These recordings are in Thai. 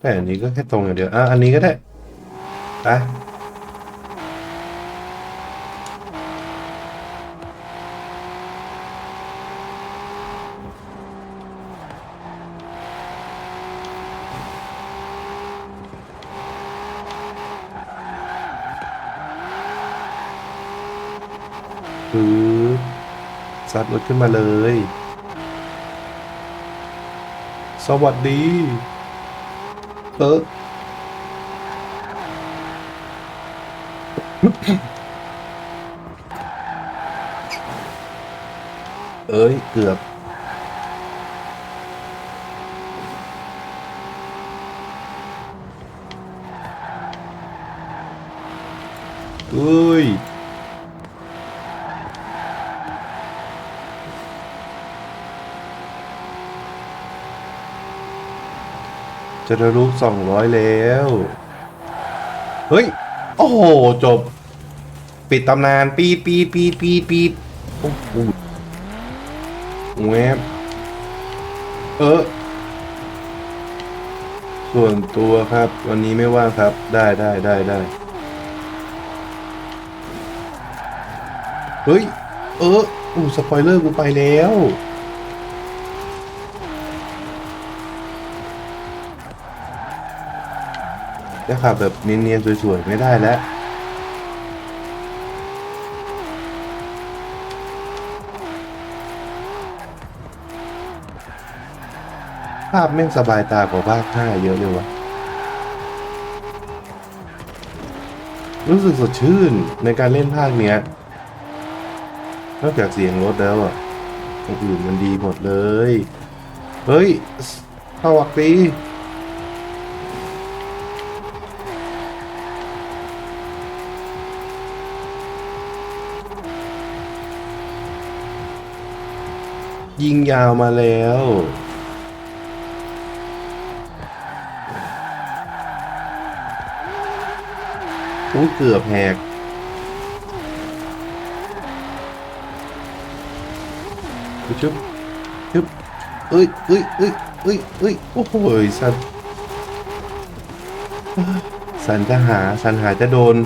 แต่อันนี้ก็แค่ตรงอย่างเดียว อะ อันนี้ก็ได้ไปคือซัดรถขึ้นมาเลย สวัสดี เออเอ้ย เกือบ เอ้ย จะทะลุสองร้อยแล้ว เฮ้ย โอ้โห จบ ปิดตำนานปีดปีดปีดปีดปีดโอ้โหแวบเออ ส่วนตัวครับ วันนี้ไม่ว่างครับ ได้ได้ได้ได้เฮ้ย เอออู้สปอยเลอร์กูไปแล้ว จะขับแบบเนียนๆสวยๆไม่ได้แล้วภาพแม่งสบายตากว่าภาคห้าเยอะเลยวะรู้สึกสดชื่นในการเล่นภาคเนี้ย นอกจากเสียงรถแล้วอะอื่นมันดีหมดเลย เฮ้ยสวัสดี ยิงยาวมาแล้วอุ้ยเกือบแหกชึบชึบเอ้ยเอ้ยเอ้ยเอ้ยเอ้ยโอ้โหสันสันจะหาสันหาจะโดน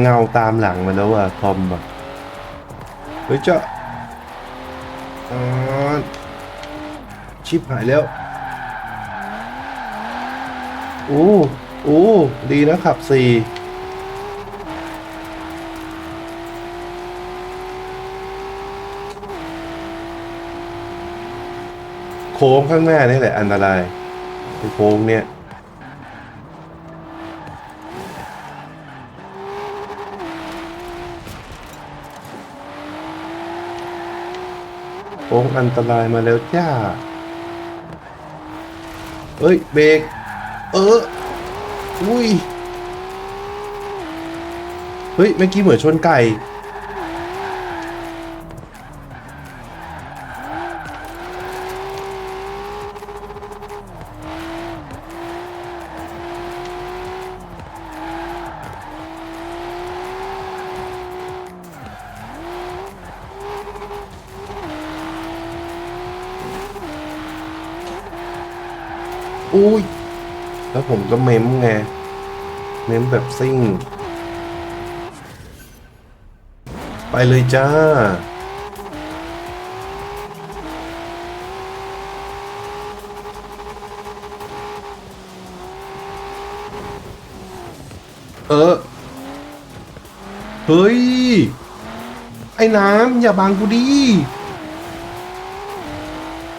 เงาตามหลังมาแล้วอะทอมอะเฮ้ยเจ้าอ๋อชิบหายแล้ว โอ้ โอ้ ดีนะขับสี่โค้งข้างหน้านี่แหละอันตรายไอ้โค้งเนี่ย ค้งอันตรายมาแล้วจ้า เอ้ย เบรก เออ อุ้ย เฮ้ย เมื่อกี้เหมือนชนไก่ อุ้ย แล้วผมก็เมมไง เมมแบบซิ่ง ไปเลยจ้า เออ เฮ้ย ไอ้น้ำอย่าบังกูดิ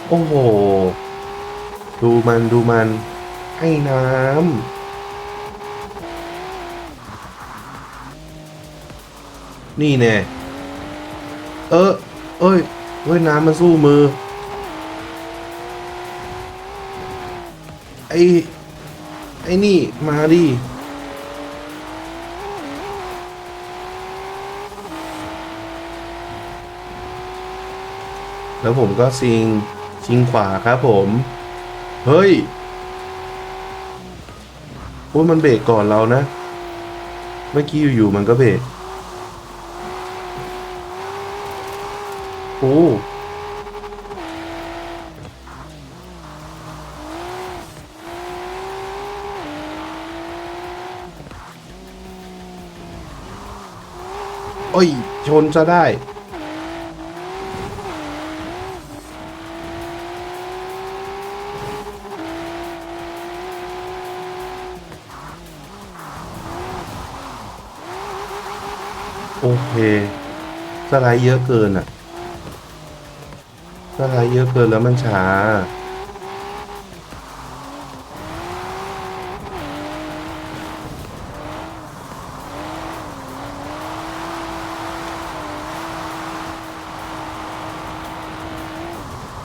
โอ้โห ดูมันดูมันไอ้น้ำนี่แน่เออเอ้ยเฮ้ยน้ำมันสู้มือ ไอ้ ไอ้นี่มาดิแล้วผมก็ซิงชิงขวาครับผม เฮ้ย โอ้มันเบรกก่อนเรานะ เมื่อกี้อยู่ๆมันก็เบรก โอ้ โอ้ย ชนจะได้ โอเคสไลด์เยอะเกินอะสไลด์เยอะเกินแล้วมันช้า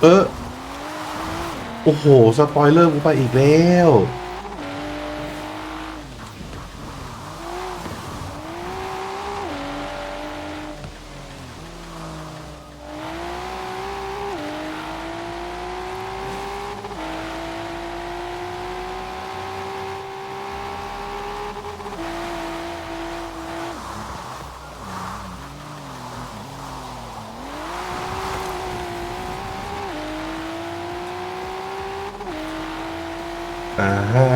เออ โอ้โห สปอยเลอร์กูไปอีกแล้ว อ่าฮะ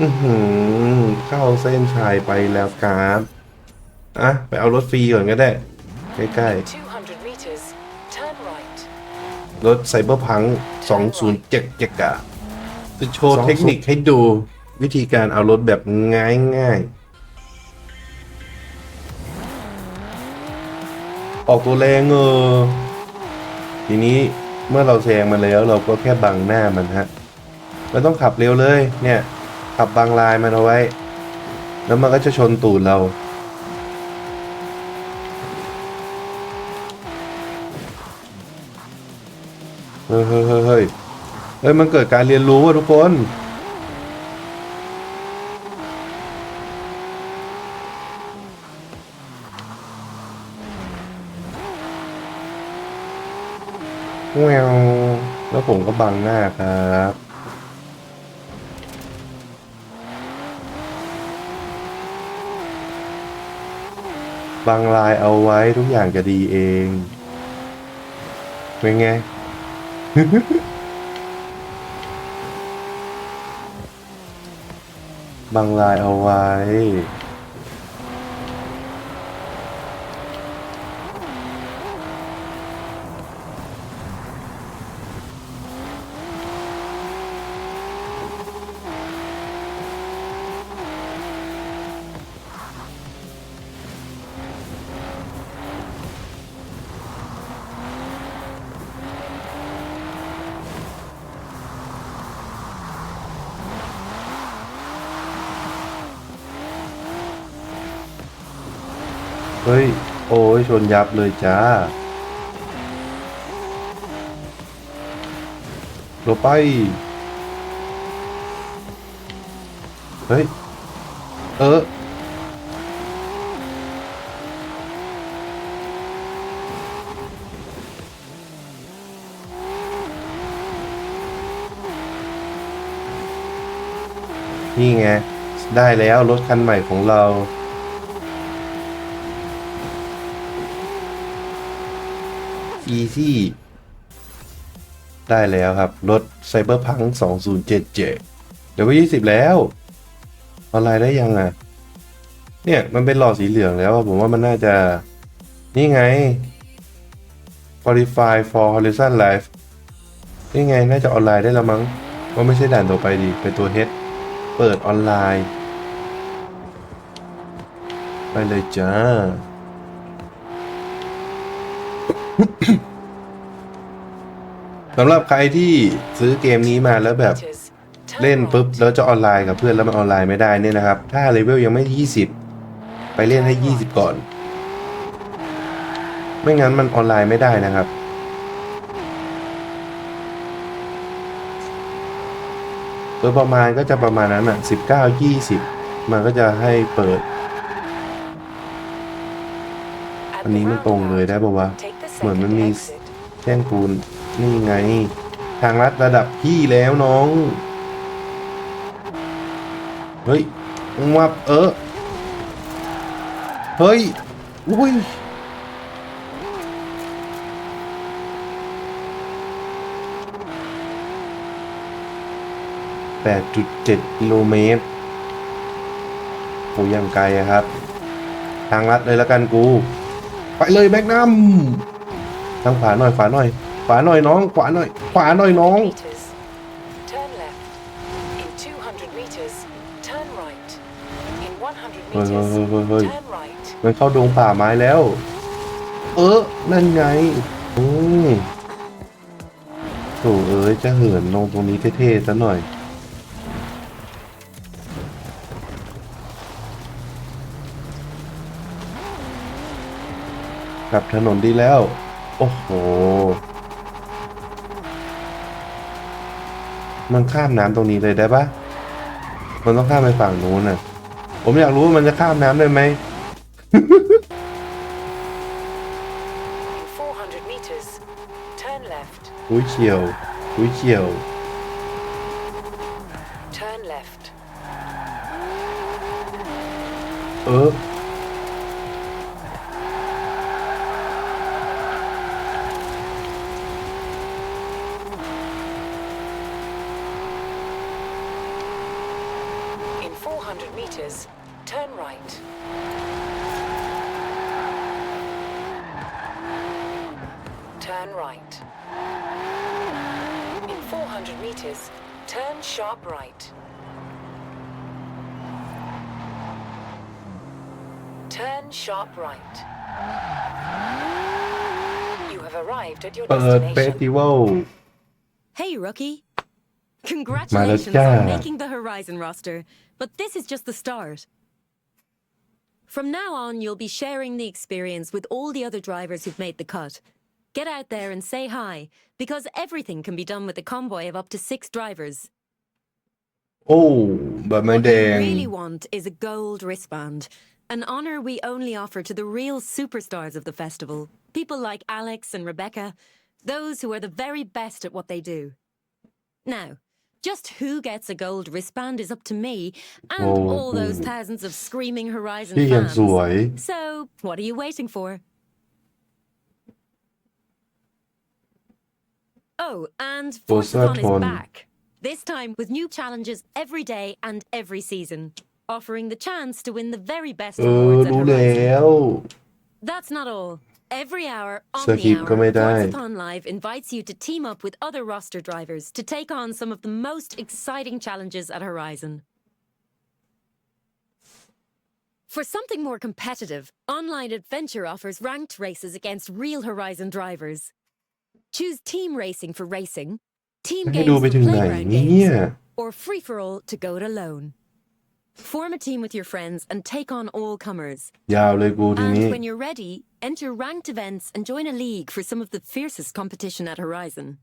อือหือ เข้าเส้นชัยไปแล้วครับอะ ไปเอารถฟรีก่อนก็ได้ ใกล้200 meters, turn right. ๆรถไซเบอร์พัง2077อะจะโชว์เทคนิคให้ดูวิธีการเอารถแบบง่ายๆ ออกตัวแรงเออทีนี้เมื่อเราแซงมาแล้วเราก็แค่บังหน้ามันฮะไม่ต้องขับเร็วเลย เนี่ย ขับบังลายมันเอาไว้ แล้วมันก็จะชนตูดเรา เฮ้ยเฮ้ยเฮ้ยเฮ้ยเฮ้ยมันเกิดการเรียนรู้ว่ะทุกคน แววแล้วผมก็บังหน้าครับบังลายเอาไว้ทุกอย่างจะดีเอง เป็นไงบังลายเอาไว้ เฮ้ย โอ้ยชนยับเลยจ้าลงไป เฮ้ย เออนี่ไง ได้แล้วรถคันใหม่ของเรา Easy ได้แล้วครับ รถไซเบอร์พัง2077 เดี๋ยวไป20 แล้ว ออนไลน์ได้ยังอะ เนี่ย มันเป็นหลอดสีเหลืองแล้ว ผมว่ามันน่าจะ นี่ไง qualify for horizon live นี่ไง น่าจะออนไลน์ได้แล้วมั้งว่าไม่ใช่ด่านต่อไปดีเป็นตัว H เปิดออนไลน์ ไปเลยจ้า สำหรับใครที่ซื้อเกมนี้มาแล้วแบบเล่นปุ๊บแล้วจะออนไลน์กับเพื่อนแล้วมันออนไลน์ไม่ได้เนี่ยนะครับ ถ้าเลเวลยังไม่ 20 ไปเล่นให้ 20 ก่อน ไม่งั้นมันออนไลน์ไม่ได้นะครับ โดยประมาณก็จะประมาณนั้นอะ 19 20 มันก็จะให้เปิด อันนี้มันตรงเลยได้ปะวะ เหมือนมันมีแท่งปูนนี่ไง ทางลัดระดับพี่แล้วน้อง เฮ้ยวับเออ เฮ้ยอุ้ย8.7กิโลเมตรโหยังไกลครับ ทางลัดเลยแล้วกันกู ไปเลยแม็กนัม ทางขวาหน่อยขวาหน่อย ขวาหน่อยน้อง ขวาหน่อย ขวาหน่อยน้อง Meters. Turn left. In 200 meters, turn right. In 100 Hơi, hơi, meters, hơi, hơi, hơi. turn right. มันเข้าดงป่าไม้แล้ว เออ นั่นไงโอ้ยโถเอ้ย จะเหินลงตรงนี้เท่ๆซะหน่อยกลับถนนดีแล้ว โอ้โห มันข้ามน้ำตรงนี้เลยได้ปะมันต้องข้ามไปฝั่งนู้นน่ะ ผมอยากรู้ว่ามันจะข้ามน้ำได้ไหม In 400 meters, turn left. อุ้ยเฉียว อุ้ยเฉียว Turn left. เออ Turn sharp right. You have arrived at your เปิดเฟส destination. ติวัล Hey, rookie. Congratulations Malacha. on making the Horizon roster, but this is just the start. From now on, you'll be sharing the experience with all the other drivers who've made the cut. Get out there and say hi, because everything can be done with a convoy of up to six drivers. โอ้แบบไม่ What แด we ง really want is a gold wristband, an honor we only offer to the real superstars of the festival, people like Alex and Rebecca, those who are the very best at what they do. Now, just who gets a gold wristband is up to me and all those thousands of screaming Horizon fans. So, what are you waiting for? Oh, and Force is back. This time with new challenges every day and every season offering the chance to win the very best เออ awards at รู้แล้ Horizon. ว That's not all. Every hour on Sa the keep hour, ko may dai. Forzathon Live invites you to team up with other roster drivers to take on some of the most exciting challenges at Horizon. For something more competitive, Online Adventure offers ranked races against real Horizon drivers. Choose team racing for racing, team ให้ games ดูไป for ถึงไหน playground เนี่ย games, or free for all to go it alone. Form a team with your friends and take on all comers. And when you're ready, enter ranked events and join a league for some of the fiercest competition at Horizon.